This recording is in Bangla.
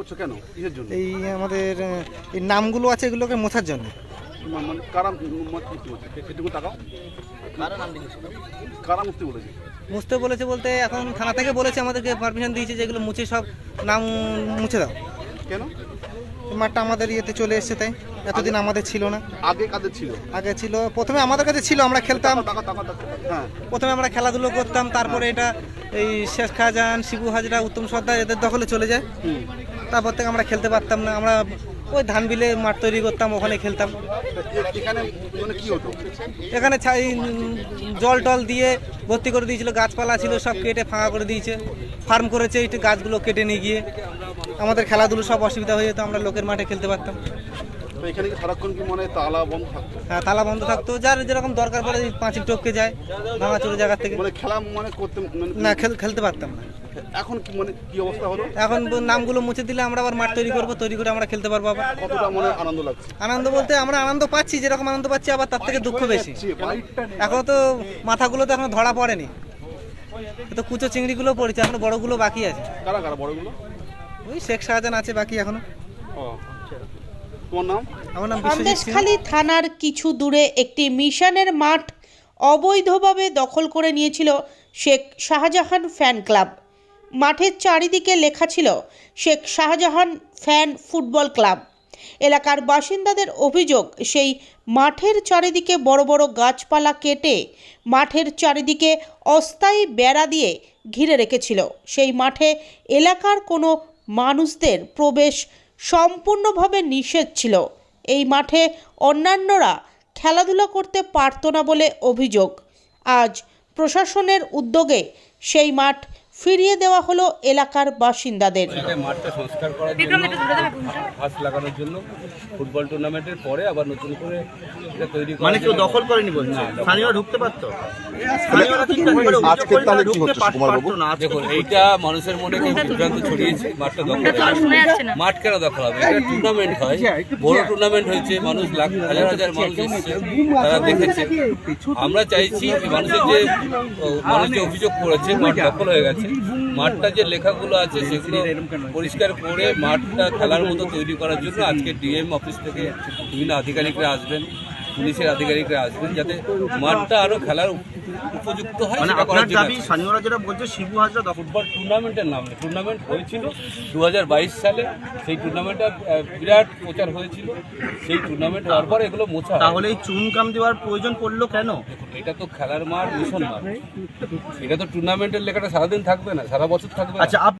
করছ কেন? কিসের জন্য? এই আমাদের এই নামগুলো আছে এগুলোকে মোছার জন্য। মানে কারা মুক্তি বলছে? এটুকু তাকাও। কারা মুক্তি বলেছে? মুছতে বলেছে বলতে এখন থানা থেকে বলেছে আমাদেরকে পারমিশন দিয়েছে যেগুলো মুছে সব নাম মুছে দাও। কেন? মাঠটা আমাদের ইয়েতে চলে এসছে তাই এতদিন আমাদের ছিল না। আগে কাদের ছিল? আগে ছিল প্রথমে আমাদের কাছে ছিল আমরা খেলতাম। হ্যাঁ। প্রথমে আমরা খেলাধুলো করতাম তারপরে এটা এই শেখ খাজান শিবু হাজরা উত্তম সর্দার এদের দখলে চলে যায়। হুম। তারপর থেকে আমরা খেলতে পারতাম না আমরা ওই ধান বিলে মাঠ তৈরি করতাম ওখানে খেলতাম। এখানে মানে জল টল দিয়ে ভর্তি করে দিয়েছিল গাছপালা ছিল সব কেটে ফাঁকা করে দিয়েছে ফার্ম করেছে এই গাছগুলো কেটে নিয়ে গিয়ে। আমাদের খেলাধুলো সব অসুবিধা হয়ে যেত আমরা লোকের মাঠে খেলতে পারতাম। তো এখানে কি সারাক্ষণ কি মানে তালা বন্ধ থাকতো? হ্যাঁ, তালা বন্ধ থাকতো। যার যেরকম দরকার পড়ে পাঁচিল টপকে যায় ভাঙা চলে জায়গা থেকে। মানে খেলা মানে করতে মানে না খেল খেলতে পারতাম না। এখন কি মানে কি অবস্থা হলো? এখন নামগুলো মুছে দিলে আমরা আবার মাঠ তৈরি করব তৈরি করে আমরা খেলতে পারব আবার। কতটা মনে আনন্দ লাগছে? আনন্দ বলতে আমরা আনন্দ পাচ্ছি যেরকম আনন্দ পাচ্ছি আবার তার থেকে দুঃখ বেশি। এখন তো মাথাগুলো তো এখনও ধরা পড়েনি। তো কুচো চিংড়িগুলো পড়েছে এখনও বড়গুলো বাকি আছে। কারা কারা বড়গুলো? ওই শেখ শাহজাহান আছে বাকি এখনও। তোমার নাম? আমার নাম সন্দেশখালী থানার কিছু দূরে একটি মিশনের মাঠ অবৈধভাবে দখল করে নিয়েছিল শেখ শাহজাহান ফ্যান ক্লাব। মাঠের চারিদিকে লেখা ছিল Sheikh Shahjahan fan football club. এলাকার বাসিন্দাদের অভিযোগ সেই মাঠের চারিদিকে বড় বড় গাছপালা কেটে মাঠের চারিদিকে অস্থায়ী বেড়া দিয়ে ঘিরে রেখেছিল। সেই মাঠে এলাকার কোনো মানুষদের প্রবেশ সম্পূর্ণভাবে নিষেধ ছিল। এই মাঠে অন্যান্যরা খেলাধুলা করতে পারত না বলে অভিযোগ। আজ প্রশাসনের উদ্যোগে সেই মাঠ ফিরিয়ে দেওয়া হলো এলাকার বাসিন্দাদের। মাঠটা সংস্কার করার জন্য ঘাস লাগানোর জন্য ফুটবল টুর্নামেন্টের পরে আবার নতুন করে এটা তৈরি মানে কেউ দখল করেনি বলছে? স্থানীয়রা ঢুকতে পারতো? আজকে তাহলে কি হচ্ছে, দেখুন এইটা মানুষের মনে বিভ্রান্ত ছড়িয়েছে মাঠটা দখল মাঠ কেন দখল হবে এটা টুর্নামেন্ট হয় বড় টুর্নামেন্ট হয়েছে মানুষ লাখ হাজার হাজার মানুষ এসেছে তারা দেখেছে। আমরা চাইছি যে মানুষের যে মানুষ যে অভিযোগ করেছে মাঠ দখল হয়ে গেছে। মাঠটা যে লেখাগুলো আছে সেগুলো পরিষ্কার করে মাঠটা খেলার মতো তৈরি করার জন্য আজকে ডিএম অফিস থেকে বিভিন্ন আধিকারিকরা আসবেন। পুলিশের আধিকারিকরা আসবেন যাতে মাঠটা আরও খেলার উপযুক্ত হয় মানে আপনার দাবি স্থানীয়রা যেটা বলছে শিবু হাজরা ফুটবল টুর্নামেন্টের নাম। টুর্নামেন্ট হয়েছিল দু হাজার বাইশ সালে সেই টুর্নামেন্টটা বিরাট প্রচার হয়েছিল সেই টুর্নামেন্ট হওয়ার পর এগুলো মোছা। তাহলে এই চুনকাম দেওয়ার প্রয়োজন পড়ল কেন এটা তো খেলার মাঠ মিশন মাঠ এটা তো টুর্নামেন্টের লেখাটা সারাদিন থাকবে না সারা বছর থাকবে। আচ্ছা